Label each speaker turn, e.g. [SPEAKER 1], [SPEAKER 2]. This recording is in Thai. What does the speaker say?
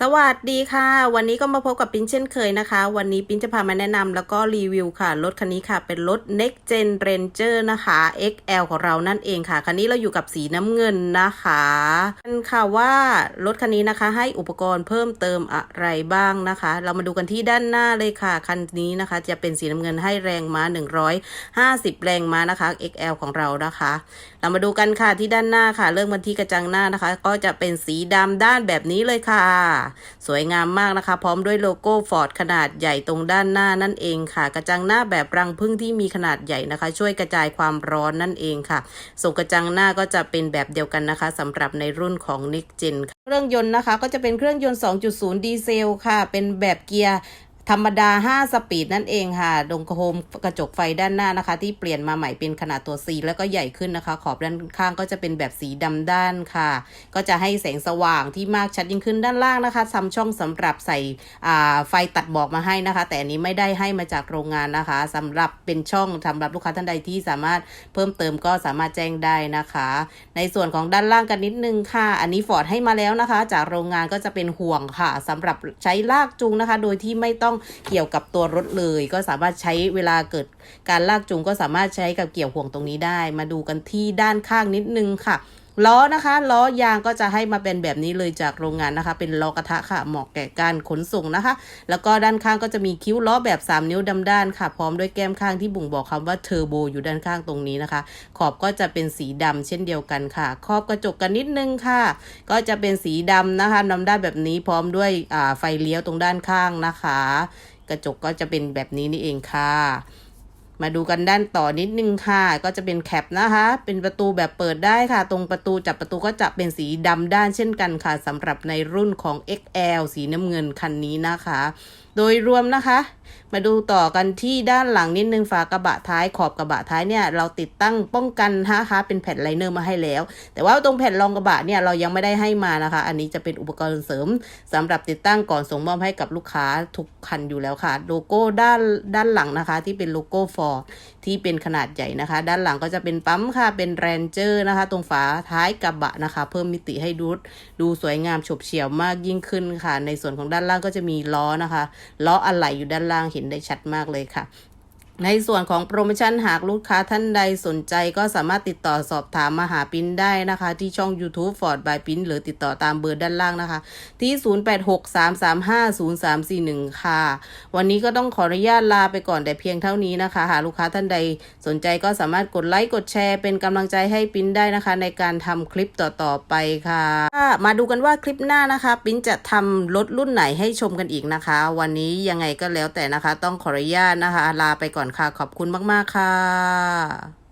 [SPEAKER 1] สวัสดีค่ะ วันนี้ก็มาพบกับปิ้นเช่นเคยนะคะ วันนี้ปิ้นจะพามาแนะนำแล้วก็รีวิวค่ะ รถคันนี้ค่ะ เป็นรถ Next Gen Ranger นะคะ XL ของเรานั่นเองค่ะ คันนี้เราอยู่กับสีน้ำเงินนะคะกันค่ะว่ารถคันนี้นะคะ ให้อุปกรณ์เพิ่มเติมอะไรบ้างนะคะ เรามาดูกันที่ด้านหน้าเลยค่ะ คันนี้นะคะ จะเป็นสีน้ำเงินให้แรงม้า 150 แรงม้านะคะ XL ของเรานะคะ เรามาดูกันค่ะที่ด้านหน้าค่ะ เริ่มกันที่กระจังหน้านะคะ ก็จะเป็นสีดำด้านแบบนี้เลยค่ะสวยงามมากนะคะ พร้อมด้วยโลโก้ฟอร์ดขนาดใหญ่ตรงด้านหน้านั่นเองค่ะ กระจังหน้าแบบรังพึ่งที่มีขนาดใหญ่นะคะ ช่วยกระจายความร้อนนั่นเองค่ะส่งกระจังหน้าก็จะเป็นแบบเดียวกันนะคะสำหรับในรุ่นของ Next Gen เครื่องยนต์นะคะ ก็จะเป็นเครื่องยนต์ 2.0 ดีเซลค่ะ เป็นแบบเกียร์ ธรรมดา 5 สปีดนั่นเองค่ะดงโฮมกระจกไฟด้านหน้านะคะ ที่เปลี่ยนมาใหม่เป็นขนาดตัว C แล้วก็ใหญ่ขึ้นนะคะ ขอบด้านข้างก็จะเป็นแบบสีดำด้านค่ะ ก็จะให้แสงสว่างที่มากชัดยิ่งขึ้นด้านล่างนะคะทำช่องสำหรับใส่ไฟตัดบอกมาให้นะคะ แต่อันนี้ไม่ได้ให้มาจากโรงงานนะคะสำหรับเป็นช่องสำหรับลูกค้าท่านใดที่สามารถเพิ่มเติมก็สามารถแจ้งได้นะคะ ในส่วนของด้านล่างกันนิดนึงค่ะ อันนี้ฟอร์ดให้มาแล้วนะคะ จากโรงงานก็จะเป็นห่วงค่ะสำหรับใช้ลากจูงนะคะ โดยที่ไม่ต้องเกี่ยวกับตัวรถเลย ก็สามารถใช้เวลาเกิดการลากจูงก็สามารถใช้กับเกี่ยวห่วงตรงนี้ได้ มาดูกันที่ด้านข้างนิดนึงค่ะ ล้อนะคะ ล้อยางก็จะให้มาเป็นแบบนี้เลยจากโรงงานนะคะ เป็นล้อกระทะค่ะเหมาะแก่การขนส่งนะคะ แล้วก็ด้านข้างก็จะมีคิ้วล้อแบบ 3 นิ้วดำด้านค่ะ พร้อมด้วยแก้มข้างที่บ่งบอกคำว่าเทอร์โบอยู่ด้านข้างตรงนี้นะคะ ขอบก็จะเป็นสีดำเช่นเดียวกันค่ะ ครอบกระจกกันนิดนึงค่ะ ก็จะเป็นสีดำนะคะดำด้านแบบนี้พร้อมด้วยไฟเลี้ยวตรงด้านข้างนะคะ กระจกก็จะเป็นแบบนี้นี่เองค่ะ มาดูกันด้านต่อนิดนึงค่ะ ก็จะเป็นแคปนะคะ เป็นประตูแบบเปิดได้ค่ะ ตรงประตูจับประตูก็จะเป็นสีดำด้านเช่นกันค่ะสำหรับในรุ่นของ XL สีน้ำเงินคันนี้นะคะ โดยรวมนะคะ มาดูต่อกันที่ด้านหลังนิดนึงฝากระบะท้ายขอบกระบะท้ายเนี่ยเราติดตั้งป้องกันนะคะเป็นแผ่นไลเนอร์มาให้แล้ว แต่ว่าตรงแผ่นรองกระบะเนี่ยเรายังไม่ได้ให้มานะคะ อันนี้จะเป็นอุปกรณ์เสริมสำหรับติดตั้งก่อนส่งมอบให้กับลูกค้าทุกคันอยู่แล้วค่ะ โลโก้ด้านด้านหลังนะคะ ที่เป็นโลโก้ฟอร์ที่เป็นขนาดใหญ่นะคะ ด้านหลังก็จะเป็นปั๊มค่ะเป็นแรนเจอร์นะคะ ตรงฝาท้ายกระบะนะคะ เพิ่มมิติให้ดูดูสวยงามฉบเฉี่ยวมากยิ่งขึ้นค่ะ ในส่วนของด้านล่างก็จะมีล้อนะคะล้ออะไหล่อยู่ด้านล่างเห็นได้ชัดมากเลยค่ะ ในส่วนของโปรโมชั่นหากลูกค้าท่านใดสนใจก็สามารถติดต่อสอบถามมาหาปิ้นได้นะคะ ที่ช่อง YouTube Ford by ปิ้นหรือติดต่อตามเบอร์ด้านล่างนะคะ ที่ 0863350341 ค่ะ วันนี้ก็ต้องขออนุญาตลาไปก่อนแต่เพียงเท่านี้นะคะ หากลูกค้าท่านใดสนใจก็สามารถกดไลค์กดแชร์เป็นกำลังใจให้ปิ้นได้นะคะ ในการทำคลิปต่อๆไปค่ะ มาดูกันว่าคลิปหน้านะคะ ปิ้นจะทำรถรุ่นไหนให้ชมกันอีกนะคะ วันนี้ยังไงก็แล้วแต่นะคะ ต้องขออนุญาตนะคะ ลาไปก่อนอนค่ะ ขอบคุณมาก ๆ ค่ะ